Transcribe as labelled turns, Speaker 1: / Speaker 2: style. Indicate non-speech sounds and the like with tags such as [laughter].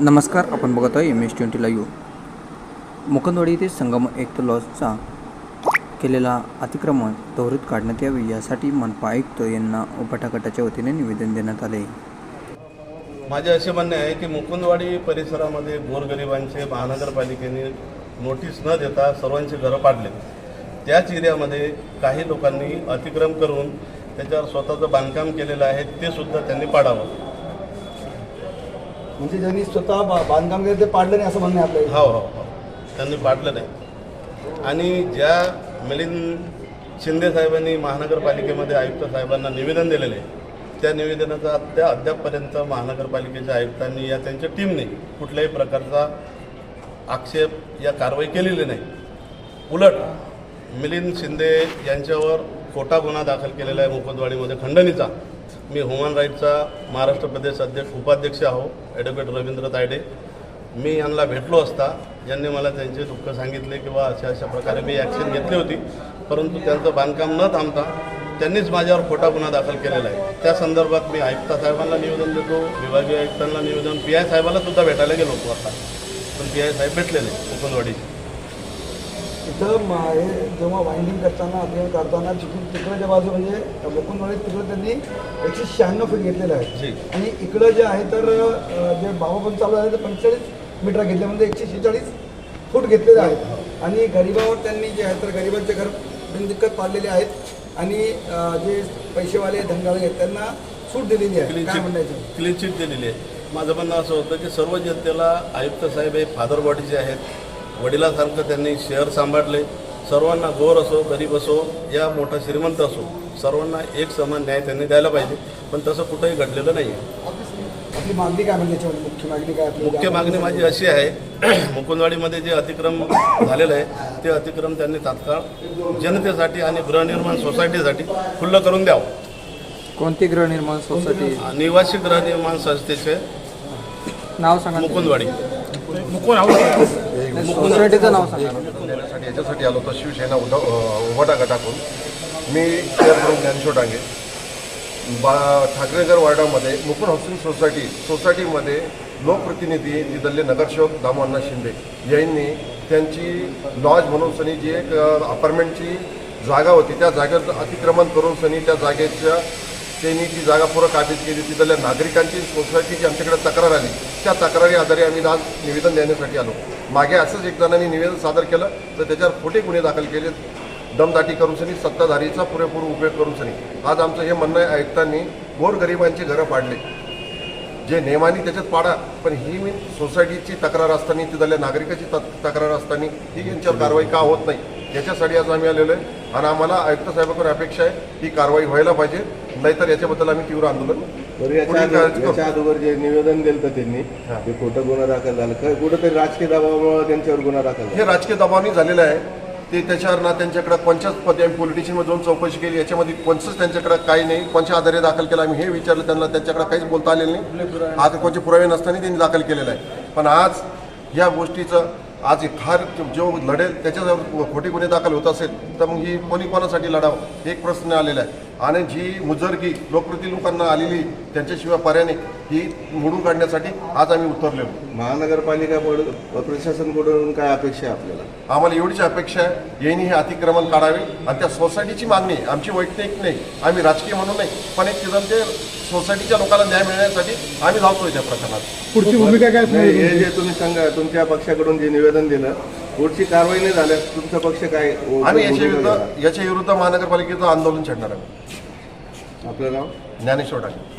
Speaker 1: नमस्कार आपण बघत आहे M S twenty live Mukandwadi येथे संगम एक लॉजचा केलेला अतिक्रमण त्वरित काढण्यात यावे यासाठी मनपा आयुक्त यांना उपटागटाच्या वतीने निवेदन देण्यात आले.
Speaker 2: माझे असे म्हणणे आहे की मुकुंदवाडी परिसरामध्ये गोरगरिबांचे महानगरपालिकेने नोटीस न देता सर्वांचे घरं पाडले. त्याच एरियामध्ये काही लोकांनी अतिक्रम करून त्याच्यावर स्वतःचं बांधकाम केलेलं आहे ते सुद्धा त्यांनी पाडावं.
Speaker 3: म्हणजे ज्यांनी स्वतः बा- बांधकाम केलं ते पाडलं नाही असं म्हणणं आहे आपलं
Speaker 2: हो हो हो. त्यांनी पाडलं नाही. आणि ज्या मिलिंद शिंदे साहेबांनी महानगरपालिकेमध्ये आयुक्त साहेबांना निवेदन दिलेले आहे त्या निवेदनाचा अद्या अद्यापपर्यंत महानगरपालिकेच्या आयुक्तांनी या त्यांच्या टीमने कुठल्याही प्रकारचा आक्षेप या कारवाई केलेली नाही. उलट मिलिंद शिंदे यांच्यावर खोटा गुन्हा दाखल केलेला आहे मुकुंदवाडीमध्ये खंडणीचा. मी ह्युमन राईटचा महाराष्ट्र प्रदेश अध्यक्ष उपाध्यक्ष आहो ॲडव्होकेट रवींद्र तायडे. मी यांना भेटलो असता यांनी मला त्यांचे दुःख सांगितले किंवा अशा अशा प्रकारे मी ॲक्शन घेतली होती. परंतु त्यांचं बांधकाम न थांबता त्यांनीच माझ्यावर खोटा गुन्हा दाखल केलेला आहे. त्या संदर्भात मी आयुक्ता साहेबांना निवेदन देतो विभागीय आयुक्तांना निवेदन पी आय साहेबाला सुद्धा भेटायला गेलो होतो आता. पण पी आय साहेब भेटले नाही कोकणवाडीचे
Speaker 3: इथं म- हे जेव्हा वाइंडिंग करताना अभियान काढताना तिकडून तिकडच्या बाजू म्हणजे मुकुंदवाडीत तिकडं त्यांनी एकशे शहाण्णव फूट घेतलेलं
Speaker 2: जी.
Speaker 3: आहे आणि इकडं जे आहे तर जे बाबा पण चालू आहे ते पंचेचाळीस मीटर घेतले म्हणजे एकशे शेहेचाळीस फूट घेतलेले आहेत. आणि गरिबावर त्यांनी जे आहे तर गरिबांचे घर बिनदिक्कत पाडलेले आहेत. आणि जे पैसेवाले धनगाळे आहेत त्यांना सूट दिलेली आहे. काय म्हणायचं?
Speaker 2: क्लीन चिट दिलेली आहे. माझं म्हणणं असं होतं की सर्व जनतेला आयुक्त साहेब हे फादर बॉडीचे आहेत. वडिलासारखं त्यांनी शहर सांभाळले. सर्वांना गोर असो गरीब असो या मोठा श्रीमंत असो सर्वांना एक समान न्याय त्यांनी द्यायला पाहिजे. पण तसं कुठंही घडलेलं नाही आहे
Speaker 3: आपली मागणी काय म्हणजे मुख्य मागणी काय
Speaker 2: मुख्य मागणी माझी अशी आहे [clears throat] मुकुंदवाडीमध्ये जे अतिक्रम झालेलं आहे ते अतिक्रम त्यांनी तात्काळ जनतेसाठी आणि गृहनिर्माण सोसायटीसाठी खुल्लं करून द्यावं.
Speaker 1: कोणती गृहनिर्माण सोसायटी?
Speaker 2: निवासी गृहनिर्माण संस्थेचे
Speaker 1: नाव सांगा
Speaker 2: मुकुंदवाडी.
Speaker 1: सोसायटीचं नाव सांगा.
Speaker 4: देण्यासाठी याच्यासाठी आलो होतो शिवसेना उद्धव उभाटा गटाकडून. मी चेअरप्रमुख ज्ञानेश्वर डांगे बा ठाकरेनगर वार्डामध्ये मुकुंद हाऊसिंग सोसायटी सोसायटीमध्ये लोकप्रतिनिधी तिथले नगरसेवक दामोअण्णा शिंदे यांनी त्यांची लॉज म्हणून सनी जी एक अपार्टमेंटची जागा होती त्या जागेत अतिक्रमण करून सनी त्या जागेच्या त्यांनी ती जागा पुरं काबीज केली. तिथल्या नागरिकांची सोसायटीची आमच्याकडे तक्रार आली. त्या तक्रारी आधारे आम्ही आज निवेदन देण्यासाठी आलो. मागे असंच एक जणांनी निवेदन सादर केलं तर त्याच्यावर खोटे गुन्हे दाखल केले. दमदाटी करून सनी सत्ताधारीचा पुरेपूर उपयोग करून सनी. आज आमचं हे म्हणणं आहे आयुक्तांनी गोरगरिबांची घरं पाडले. जे नियमाने त्याच्यात पाडा पण ही मी सोसायटीची तक्रार असताना तिथल्या नागरिकाची तक्रार असताना ही यांच्यावर कारवाई का होत नाही? याच्यासाठी आज आम्ही आलेलो आहे. आणि आम्हाला आयुक्त साहेबांकडून अपेक्षा आहे ही कारवाई व्हायला पाहिजे. नाहीतर याच्याबद्दल आम्ही तीव्र आंदोलन
Speaker 5: याच्या अगोदर जे निवेदन दिलं त्यांनी
Speaker 4: हा.
Speaker 5: ते खोटं गुन्हा दाखल झालं. काय कुठंतरी राजकीय दबावामुळे त्यांच्यावर गुन्हा दाखल झाला.
Speaker 4: हे राजकीय दबावनी झालेलं आहे. ते त्याच्यावर ना त्यांच्याकडे कोणत्याच पदी आम्ही पोलिटिशियनमध्ये जाऊन चौकशी केली. याच्यामध्ये कोणचंच त्यांच्याकडे काही नाही. कोणत्या आधारे दाखल केलं आम्ही हे विचारलं. त्यांना त्यांच्याकडे काहीच बोलता आलेलं नाही. आज कोणते पुरावे नसताना त्यांनी दाखल केलेलं आहे. पण आज या गोष्टीचं आज फार जो लढेल त्याच्यावर खोटे गुन्हे दाखल होत असेल तर मग ही कोणी कोणासाठी लढावं? एक प्रश्न आलेला आहे. आणि जी मुजरगी लोकप्रती लोकांना आलेली त्यांच्याशिवाय पर्याय नाही. ही मोडून काढण्यासाठी आज आम्ही उतरलेलो.
Speaker 5: महानगरपालिका बोर्ड प्रशासनकडून काय अपेक्षा आहे आपल्याला?
Speaker 4: आम्हाला एवढीच अपेक्षा आहे यांनी हे अतिक्रमण काढावे आणि त्या सोसायटीची मागणी. आमची वैयक्तिक नाही आम्ही राजकीय म्हणून नाही पण एक तिथं ते सोसायटीच्या लोकांना न्याय मिळण्यासाठी आम्ही धावतोय त्या प्रकरणात.
Speaker 3: पुढची भूमिका काय
Speaker 5: हे जे तुम्ही सांगा तुमच्या पक्षाकडून जे निवेदन दिलं पुढची कारवाई नाही झाल्यास तुमचा पक्ष काय
Speaker 4: आम्ही याच्या विरुद्ध? याच्या विरुद्ध महानगरपालिकेचं आंदोलन छेडणार आहे
Speaker 5: आपलं नाव?
Speaker 4: ज्ञानेश्वर टाके